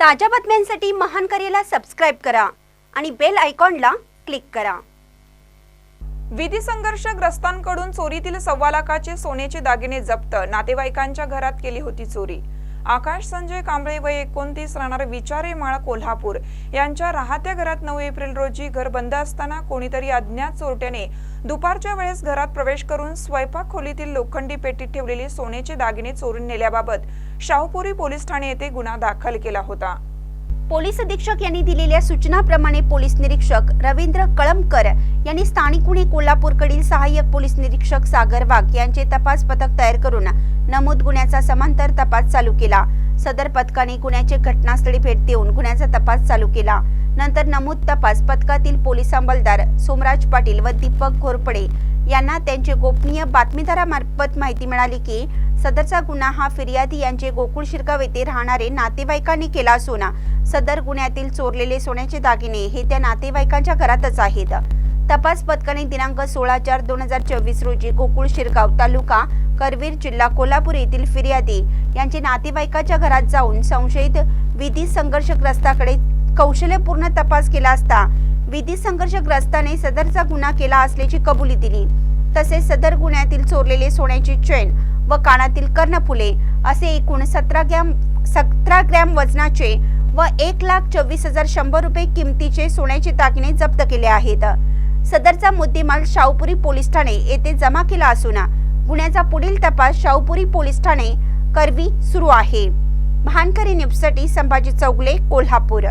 ताज्या बातम्यांसाठी महान करेला सबस्क्राईब करा आणि बेल आयकॉनला क्लिक करा. विधी संघर्षग्रस्तांकडून चोरीतील सव्वा लाखाचे सोन्याचे दागिने जप्त. नातेवाईकांच्या घरात केली होती चोरी. आकाश संजय कांबळे वय एकोणतीस राहणार विचारे माळ कोल्हापूर यांच्या राहत्या घरात नऊ एप्रिल रोजी घर बंद असताना कोणीतरी अज्ञात चोरट्याने दुपारच्या वेळेस घरात प्रवेश करून स्वयंपाक खोलीतील लोखंडी पेटीत ठेवलेले सोन्याचे दागिने चोरून नेल्याबाबत शाहूपुरी पोलीस ठाणे येथे गुन्हा दाखल केला होता. पोलीस अधीक्षक यांनी दिलेल्या सूचनाप्रमाणे पोलीस निरीक्षक रवींद्र कळमकर यांनी स्थानिक गुन्हे कोल्हापूरकडील सहाय्यक पोलीस निरीक्षक सागर वाघ यांचे तपास पथक तयार करून नमूद गुन्ह्याचा समांतर तपास चालू केला. सदर पथकाने गुन्ह्याचे घटनास्थळी भेट देऊन गुन्ह्याचा तपास चालू केला. नंतर नमूद तपास पथकातील पोलीस अंमलदार सोमराज पाटील व दीपक घोरपडे यांना त्यांचे गोपनीय बातमीदारामार्फत माहिती मिळाली की सदरचा गुन्हा हा फिर्यादी यांचे गोकुळ शिरगाव येथे राहणारे नातेवाईकांनी केला असून सदर गुन्ह्यातील चोरलेले सोन्याचे दागिने हे त्या नातेवाईकांच्या घरातच आहेत. तपास पथकाने दिनांक सोळा चार दोन हजार चोवीस रोजी गोकुळ शिरगाव तालुका करवीर जिल्हा कोल्हापूर येथील फिर्यादी यांचे नातेवाईकाच्या घरात जाऊन संशयित विधी संघर्षग्रस्ताकडे कौशल्यपूर्ण तपास केला असता विधी संघर्षग्रस्ताने सदरचा गुन्हा केला असल्याची कबुली दिली. तसेच सदर गुन्ह्यातील चोरलेले सोन्याची चैन व कानातील कर्णफुले असे एकूण सतरा ग्रॅम सतरा ग्रॅम वजनाचे व एक लाख चोवीस हजार शंभर रुपये किमतीचे सोन्याचे दागिने जप्त केले आहेत. सदरचा मुद्देमाल शाहूपुरी पोलीस ठाणे येथे जमा केला असून गुन्ह्याचा पुढील तपास शाहूपुरी पोलीस ठाणे करवी सुरू आहे. भानकरी न्यूजसाठी संभाजी चौगले कोल्हापूर.